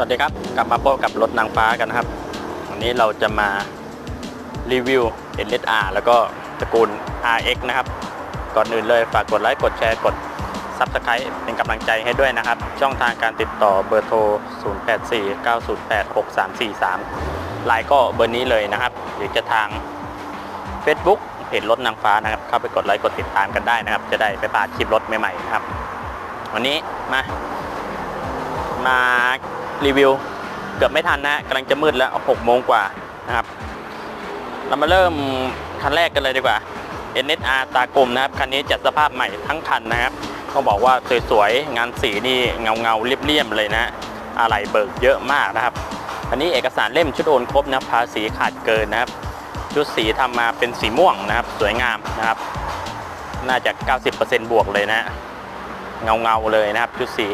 วัสดีครับกลับมาพบกับรถนางฟ้ากันนะครับ วันนี้เราจะมารีวิว NSR แล้วก็ตระกูล RX นะครับ ก่อนอื่นเลยฝากกดไลค์กดแชร์กด Subscribe เป็นกำลังใจให้ด้วยนะครับ ช่องทางการติดต่อเบอร์โทร 0849086343ไลน์ก็เบอร์นี้เลยนะครับ หรือจะทาง Facebook เพจรถนางฟ้านะครับ เข้าไปกดไลค์กดติดตามกันได้นะครับ จะได้ไม่พลาดคลิปรถใหม่ๆนะครับ วันนี้มามา รีวิวเกือบไม่ทันนะกำลังจะมืดแล้ว6โมงกว่านะครับ เรามาเริ่มคันแรกกันเลยดีกว่า NSR ตากลมนะครับ คันนี้จัดสภาพใหม่ทั้งคันนะครับต้องบอกว่าสวยๆ งานสีนี่เงาเงาเรียบๆเลยนะอะไรเบิกเยอะมากนะครับ อันนี้เอกสารเล่มชุดโอนครบนะภาษีขาดเกินนะครับ ชุดสีทำมาเป็นสีม่วงนะครับ สวยงามนะครับ น่าจะ 90%บวกเลยนะ เงาเงาเลยนะครับ ชุดสี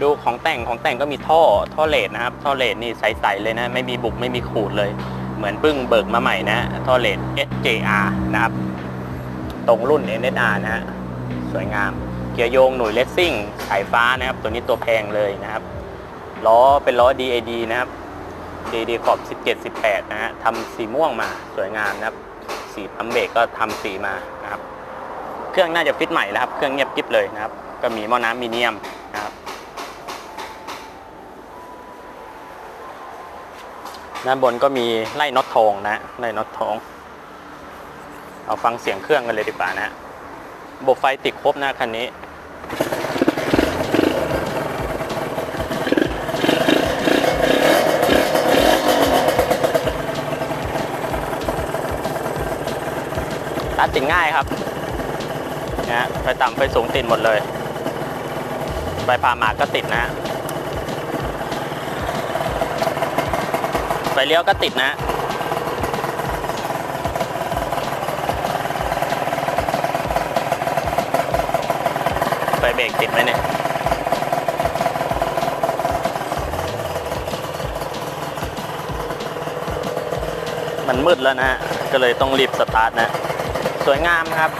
ดูของแต่งของแต่งก็มีท่อท่อเลดนะครับ ท่อเลดนี่ใสๆเลยนะ ไม่มีบุกไม่มีขูดเลย เหมือนเพิ่งเบิกมาใหม่นะ ท่อเลด SJR นะครับ ตรงรุ่น NSR นะฮะสวยงาม เกียร์โยงหน่วยเลสซิ่งสายฟ้านะครับ ตัวนี้ตัวแพงเลยนะครับล้อเป็นล้อ DAD นะครับ DAD ขอบ 17 18 นะฮะทำสีม่วงมาสวยงามนะครับ สีปั๊มเบรกก็ทำสีมานะครับ เครื่องน่าจะฟิตใหม่นะครับ เครื่องเงียบกิ๊บเลยนะครับ ก็มีหม้อน้ำมีเนียมนะครับ ด้านบนก็มีไล่น็อตทองนะไล่น็อตทองเอาฟังเสียงเครื่องกันเลยดีกว่านะระบบไฟติดครบนะคันนี้ตัดติดง่ายครับนะฮะไฟต่ำไฟสูงติดหมดเลย ใบพาหมากก็ติดนะฮะ ไฟเลี้ยวก็ติดนะไฟเบรกติดไหมเนี่ยมันมืดแล้วนะฮะก็เลยต้องรีบสตาร์ทนะ สวยงามครับ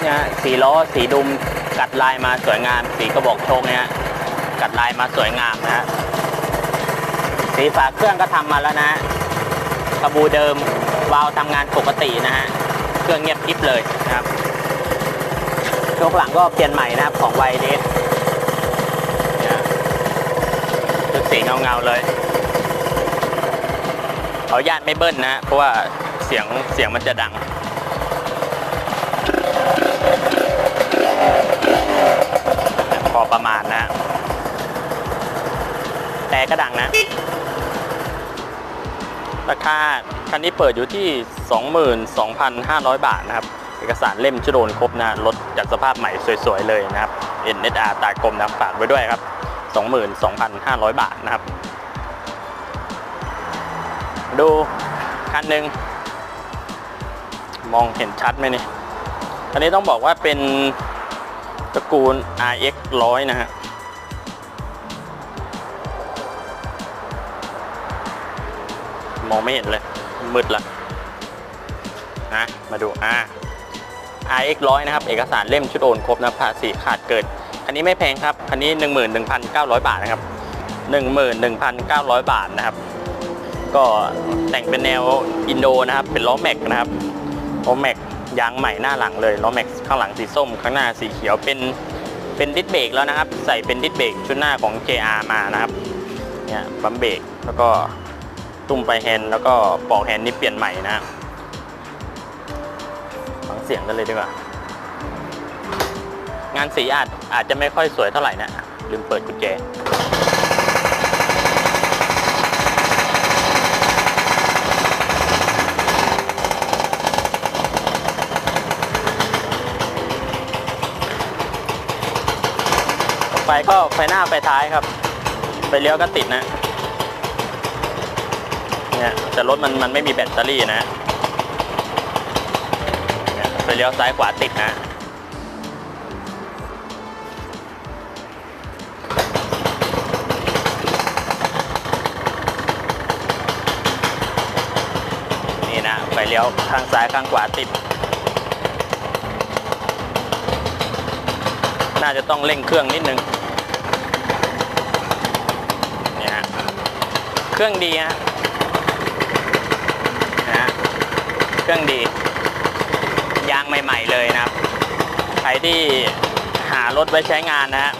เนี่ยฮะสีล้อสีดุมกัดลายมาสวยงาม สีกระบอกโชคเนี่ยกัดลายมาสวยงามนะฮะ สีฝาเครื่องก็ทำมาแล้วนะกระบูเดิมวาล์วทำงานปกตินะฮะเครื่องเงียบกริบเลยนะครับช่วงหลังก็เปลี่ยนใหม่นะครับของไวเดสชุดสีเงาๆเลยเอาญาติไม่เบิ้ลนะเพราะว่าเสียงเสียงมันจะดังพอประมาณนะฮะแต่ก็ดังนะ ราคาคันนี้เปิดอยู่ที่ 22,500 บาทนะครับ เอกสารเล่มชุดโอนครบนะรถจัดสภาพใหม่สวยๆเลยนะครับ NSR ตากลมนะฝากไว้ด้วยครับ 22,500 บาทนะครับ ดูคันหนึ่งมองเห็นชัดไหมนี่อันนี้ต้องบอกว่าเป็นตระกูล RX 100 นะฮะ มองไม่เห็นเลย มืดละนะมาดูอ่า RX 100นะครับ เอกสารเล่มชุดโอนครบนะภาษีขาดเกินคันนี้ไม่แพงครับคันนี้ 11,900 บาทนะครับ 11,900 บาทนะครับ ก็แต่งเป็นแนวอินโดนะครับ เป็นล้อแม็กนะครับล้อแม็กยางใหม่หน้าหลังเลยล้อแม็กข้างหลังสีส้ม ข้างหน้าสีเขียวเป็นเป็นดิสเบรกแล้วนะครับ ใส่เป็นดิสเบรกชุดหน้าของ JR มานะครับ เนี่ยปั๊มเบรกแล้วก็ ตุ้มไปแฮนด์แล้วก็ปอกแฮนด์นี่เปลี่ยนใหม่นะฟังเสียงกันเลยดีกว่า งานสีอาจอาจจะไม่ค่อยสวยเท่าไหร่นะ ลืมเปิดกุญแจไฟก็ไฟหน้าไฟท้ายครับไฟเลี้ยวก็ติดนะ เนี่ยแต่รถมันมันไม่มีแบตเตอรี่นะเนี่ยไปเลี้ยวซ้ายขวาติดนะนี่นะไฟเลี้ยวข้างซ้ายข้างขวาติด น่าจะต้องเร่งเครื่องนิดนึงเนี่ยเครื่องดีฮะ เครื่องดี ยางใหม่ๆเลยนะครับ ใครที่หารถไว้ใช้งานนะฮะ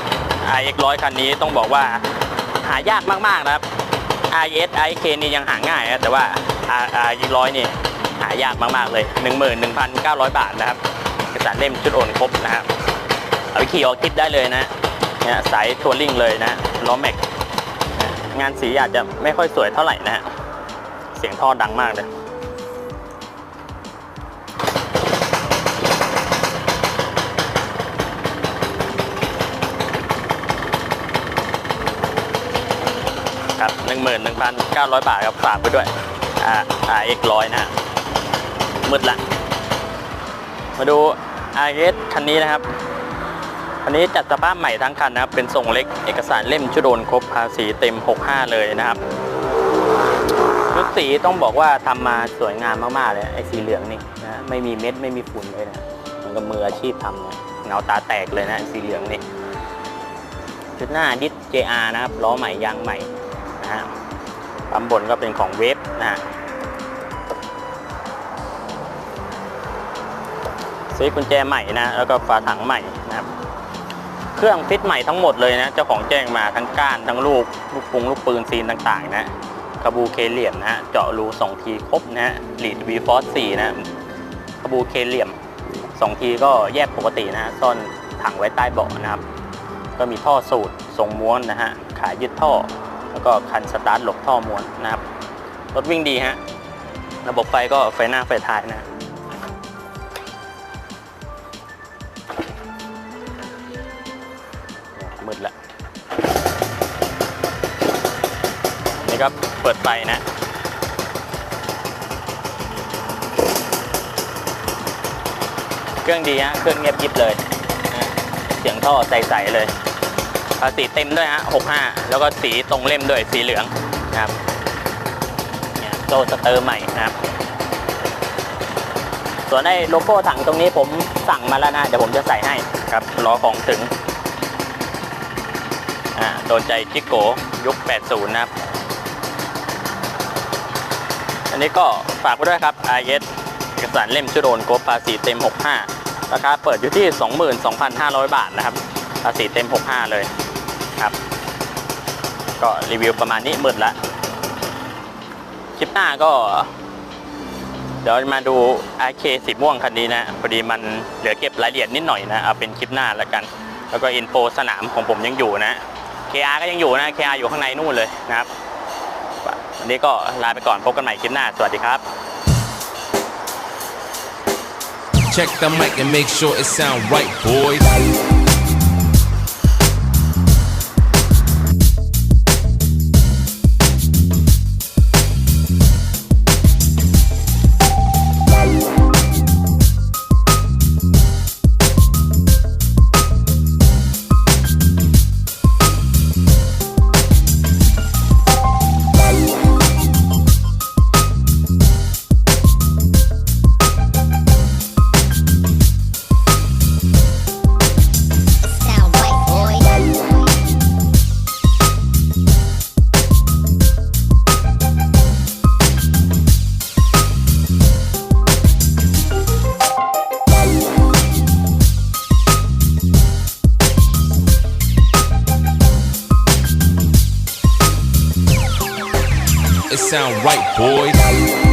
iX 100คันนี้ต้องบอกว่าหายากมากๆนะครับ IS IK นี่ยังหาง่ายนะแต่ว่า iX 100นี่หายากมากๆเลย 11,900 บาทนะครับเอกสารเล่มชุดโอนครบนะครับเอาไปขี่ออกทริปได้เลยนะเนี่ยสายทัวริงเลยนะล้อแม็ก งานสีอาจจะไม่ค่อยสวยเท่าไหร่นะฮะ เสียงท่อดังมากเลย ครับ11,900บาทครับฝากไปด้วยอ่า RX 100นะฮะมืดละ มาดู RX คันนี้นะครับคันนี้จัดสภาพใหม่ทั้งคันนะครับ เป็นทรงเล็กเอกสารเล่มชุดโอนครบภาษีเต็ม 65 เลยนะครับชุดสีต้องบอกว่าทำมาสวยงามมากๆเลยไอ้สีเหลืองนี่นะไม่มีเม็ดไม่มีฝุ่นเลยนะมันกับมืออาชีพทำเนี่ยเงาตาแตกเลยนะสีเหลืองนี่ชุดหน้าดิส JR นะครับล้อใหม่ยางใหม่ นะฮะปั๊มบนก็เป็นของเวฟนะฮะซื้อกุญแจใหม่นะ แล้วก็ฝาถังใหม่นะครับ เครื่องฟิตใหม่ทั้งหมดเลยนะ เจ้าของแจ้งมาทั้งก้าน ทั้งลูก ลูกปุง ลูกปืนซีนต่างๆ นะคาบูเคเหลี่ยมนะฮะ เจาะรูสองทีครบนะฮะลีดวีฟอสสี่นะคาบูเคเหลี่ยมสองทีก็แยกปกตินะฮะซ่อนถังไว้ใต้เบาะนะครับ ก็มีท่อสูตรทรงม้วนนะฮะ ขายึดท่อ แล้วก็คันสตาร์ทหลบท่อม้วนนะครับ รถวิ่งดีฮะ ระบบไฟก็ไฟหน้าไฟท้ายนะ มืดละนี่ก็เปิดไฟนะเครื่องดีฮะ เครื่องเงียบยิบเลย เสียงท่อใสๆเลย ภาษีเต็มด้วยฮะ65 แล้วก็สีตรงเล่มด้วยสีเหลืองนะครับโซ่สเตอร์ใหม่นะครับ ส่วนไอ้โลโก้ถังตรงนี้ผมสั่งมาแล้วนะ เดี๋ยวผมจะใส่ให้ครับรอของถึงอ่าโดนใจจิโกยุค 80 นะครับ อันนี้ก็ฝากไว้ด้วยครับ IS เอกสารเล่มชุดโอนกบภาษีเต็ม 65 ราคาเปิดอยู่ที่ 22,500 บาทนะครับ ภาษีเต็ม 65 เลย ก็รีวิวประมาณนี้หมดละคลิปหน้าก็ เดี๋ยวมาดู RK สีม่วงคันนี้นะพอดีมันเหลือเก็บรายละเอียดนิดหน่อยนะเอาเป็นคลิปหน้าแล้วกัน แล้วก็อินโฟสนามของผมยังอยู่นะ KR ก็ยังอยู่นะ KR อยู่ข้างในนู่นเลยนะครับวันนี้ก็ลาไปก่อนพบกันใหม่คลิปหน้า สวัสดีครับ Check the mic and make sure it sound right, boys. Sound right, boys.